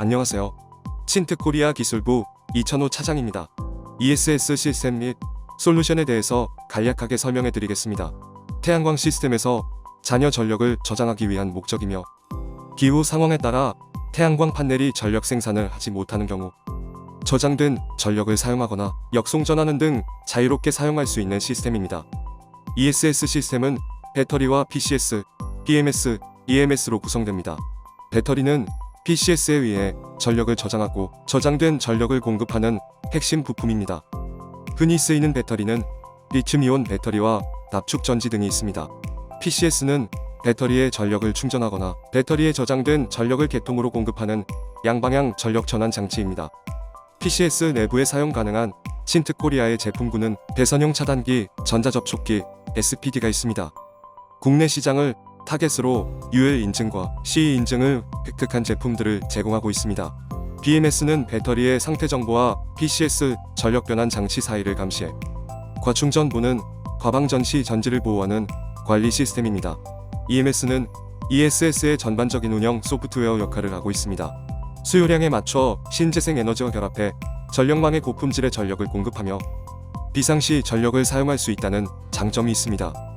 안녕하세요. 친트코리아 기술부 이천호 차장입니다. ESS 시스템 및 솔루션에 대해서 간략하게 설명해 드리겠습니다. 태양광 시스템에서 잔여 전력을 저장하기 위한 목적이며 기후 상황에 따라 태양광 판넬이 전력 생산을 하지 못하는 경우 저장된 전력을 사용하거나 역송전하는 등 자유롭게 사용할 수 있는 시스템입니다. ESS 시스템은 배터리와 PCS, BMS, EMS로 구성됩니다. 배터리는 PCS에 의해 전력을 저장하고 저장된 전력을 공급하는 핵심 부품입니다. 흔히 쓰이는 배터리는 리튬이온 배터리와 납축 전지 등이 있습니다. PCS는 배터리에 전력을 충전하거나 배터리에 저장된 전력을 개통으로 공급하는 양방향 전력 전환 장치입니다. PCS 내부에 사용 가능한 신트코리아의 제품군은 배선용 차단기, 전자접촉기, SPD가 있습니다. 국내 시장을 타겟으로 UL 인증과 CE 인증을 획득한 제품들을 제공하고 있습니다. BMS는 배터리의 상태 정보와 PCS 전력 변환 장치 사이를 감시해 과충전부는 과방전 시 전지를 보호하는 관리 시스템입니다. EMS는 ESS의 전반적인 운영 소프트웨어 역할을 하고 있습니다. 수요량에 맞춰 신재생 에너지와 결합해 전력망의 고품질의 전력을 공급하며 비상시 전력을 사용할 수 있다는 장점이 있습니다.